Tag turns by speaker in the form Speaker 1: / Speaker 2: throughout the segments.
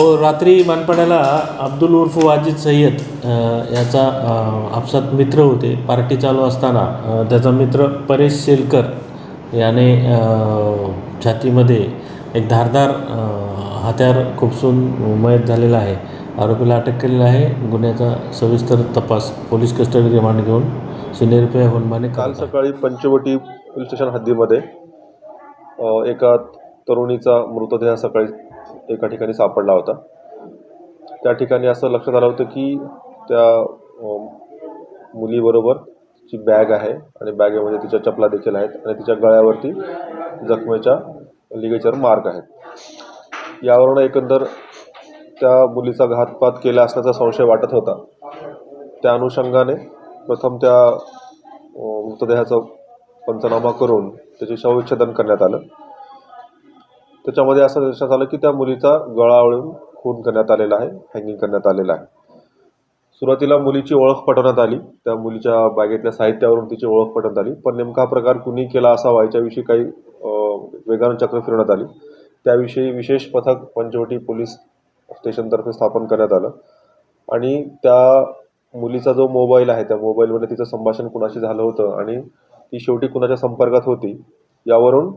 Speaker 1: ओ रात्री मानपाड्याला अब्दुल उर्फ वाजिद सय्यद याचा आपसात मित्र होते. पार्टी चालू असताना त्याचा मित्र परेश शेलकर याने छातीमध्ये एक धारदार हत्यार खुपसून मयत झालेला आहे. आरोपीला अटक केलेला आहे. गुन्ह्याचा सविस्तर तपास पोलीस कस्टडी रिमांड घेऊन सिनेरपे होनमाने
Speaker 2: काल. सकाळी पंचवटी पोलीस स्टेशन हद्दीमध्ये एका तरुणीचा मृतदेह सकाळी एका ठिकाणी सापडला होता. त्या ठिकाणी असं लक्षात आलं होतं की त्या मुलीबरोबर ची बॅग आहे आणि बॅगेमध्ये म्हणजे तिच्या चपला देखील आहेत आणि तिच्या गळ्यावरती जखमेच्या लिगेचर मार्क आहेत. यावरून एकंदर त्या मुलीचा घातपात केला असल्याचा संशय वाटत होता. त्या अनुषंगाने प्रथम त्या मृतदेहाचा पंचनामा करून त्याचे शवविच्छेदन करण्यात आलं. त्याच्यामध्ये असं लक्षात आलं की त्या मुलीचा गळा वळून खून करण्यात आलेला आहे हँगिंग करण्यात आलेला आहे. सुरुवातीला मुलीची ओळख पटवण्यात आली. त्या मुलीच्या बॅगेतल्या साहित्यावरून तिची ओळख पटवण्यात आली. पण नेमका प्रकार कुणी केला असावा याच्याविषयी काही वेगानं चक्र फिरवण्यात आली. त्याविषयी विशेष पथक पंचवटी पोलीस स्टेशनतर्फे स्थापन करण्यात आलं. आणि त्या मुलीचा जो मोबाईल आहे त्या मोबाईलमध्ये तिचं संभाषण कुणाशी झालं होतं आणि ती शेवटी कुणाच्या संपर्कात होती यावरून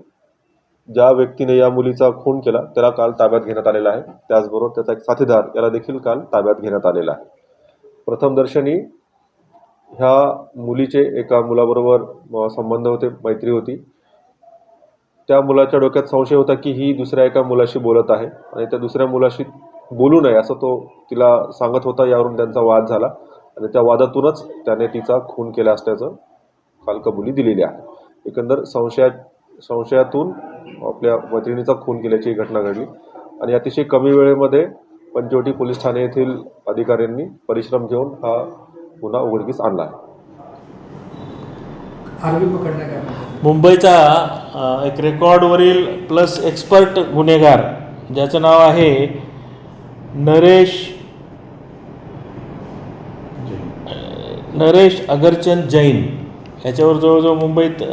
Speaker 2: ज्या व्यक्तीने या मुलीचा खून केला त्याला काल ताब्यात घेण्यात आलेला आहे. त्याचबरोबर त्याचा एक साथीदार याला देखील काल ताब्यात घेण्यात आलेला आहे. प्रथमदर्शनी ह्या मुलीचे एका मुलाबरोबर संबंध होते मैत्री होती. त्या मुलाच्या डोक्यात संशय होता की ही दुसऱ्या एका मुलाशी बोलत आहे आणि त्या दुसऱ्या मुलाशी बोलू नये असं तो तिला सांगत होता यावरून त्यांचा वाद झाला. आणि त्या वादातूनच त्याने तिचा खून केला असल्याचं काल कबुली दिलेली आहे एकंदर संशया संशयातून आपल्या मैत्रिणीचा खून केल्याची ही घटना घडली. आणि अतिशय कमी वेळेमध्ये पंचवटी पोलीस ठाणे येथील अधिकाऱ्यांनी परिश्रम घेऊन हा गुन्हा उघडकीस आणला आहे.
Speaker 1: मुंबईचा एक रेकॉर्डवरील प्लस एक्सपर्ट गुन्हेगार ज्याचं नाव आहे नरेश नरेश अगरचंद जैन. याच्यावर जवळजवळ मुंबईत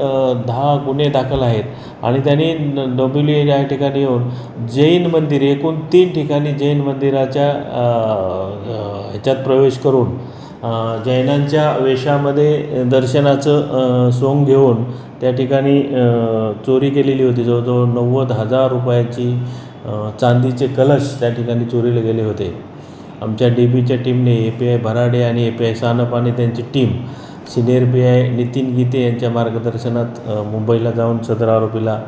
Speaker 1: दहा गुन्हे दाखल आहेत. आणि त्यांनी न- डोंबिवली या ठिकाणी येऊन जैन मंदिर एकूण तीन ठिकाणी जैन मंदिराच्या ह्याच्यात प्रवेश करून जैनांच्या वेशामध्ये दर्शनाचं सोंग घेऊन त्या ठिकाणी चोरी केलेली होती. जवळजवळ नव्वद हजार रुपयाची चांदीचे कलश त्या ठिकाणी चोरीला गेले होते. आमच्या डी बीच्या टीमने ए पी आय भराडे आणि ए पी आय सानप आणि त्यांची team senior P I Nitin Gite यांच्या मार्गदर्शनात मुंबईला जाऊन सदर आरोपीला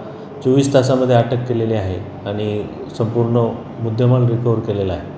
Speaker 1: चोवीस तासामध्ये अटक केलेली आहे आणि संपूर्ण मुद्देमाल रिकवर केलेला आहे.